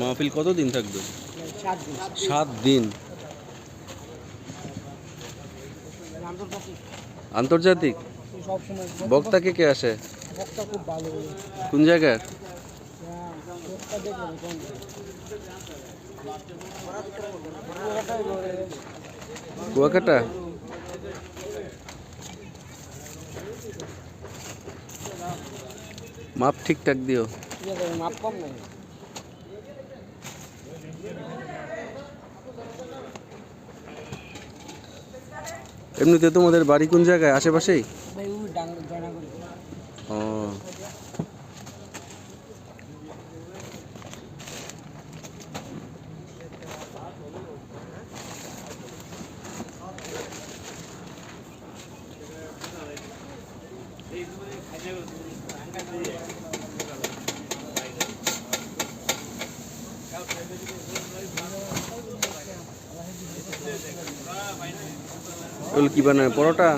মাহফিল কতদিন থাকবে? সাত দিন। আন্তর্জাতিক। বক্তা কে কে আসে? কোন জায়গার? কুয়াকাটা? মাপ ঠিকঠাক দিও। মাপ কম নাই। এমনিতে তোমাদের বাড়ি কোন জায়গায়? আশেপাশেই? ওই ডাং জানা করি ও ওগুলো কি বানায়? পরোটা?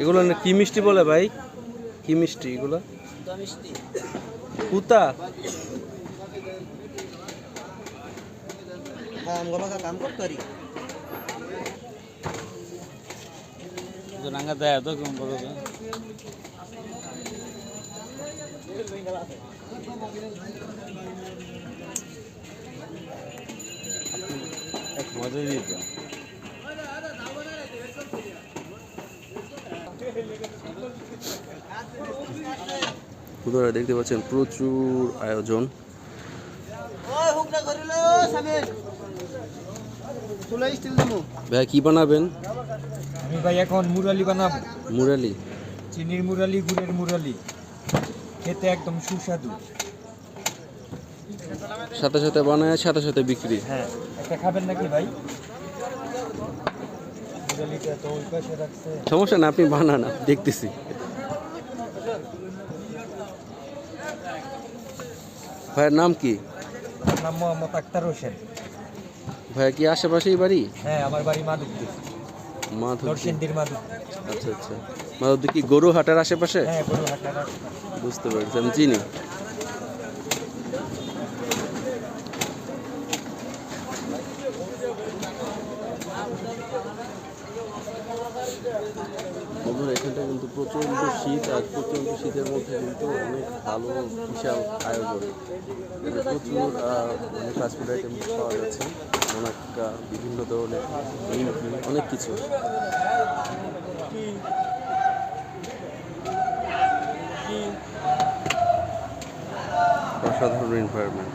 এগুলো কি মিষ্টি বলে ভাই? কি মিষ্টি এগুলো? মিষ্টি পুতা হ্যাঁ আমি বাবা কাম করতে পারি রাঙা দেয় তো কেমন তো মজা দিত বন্ধুরা দেখতে পাচ্ছেন প্রচুর আয়োজন। ভাই কি বানাবেন? আমি ভাই এখন মুরালি বানাবো। মুরালি। চিনির মুরালি গুড়ের মুরালি। খেতে একদম সুস্বাদু। সাথে সাথে বানায় সাথে সাথে বিক্রি। হ্যাঁ একটা খাবেন নাকি ভাই? সমস্যা না আপনি বানান দেখতেছি। ভাইয়ের নাম কি? নাম মোহাম্মদ আক্তার হোসেন। ভাইয়া কি আশেপাশেই বাড়ি? হ্যাঁ আমার বাড়ি মাধবদী। মাধব নরসিংদীর মাধব আচ্ছা আচ্ছা। মাধব কি গরুহাটের আশেপাশে? হ্যাঁ গরুহাটার বুঝতে পারছি আমি চিনি। বন্ধুরা এখানটা কিন্তু প্রচণ্ড শীত, আর প্রচণ্ড শীতের মধ্যে কিন্তু অনেক ভালো বিশাল আয়োজন। প্রচুর মানে ফাস্টফুড আইটেম পাওয়া যাচ্ছে। অনেকটা বিভিন্ন ধরনের অনেক কিছু। অসাধারণ এনভায়রনমেন্ট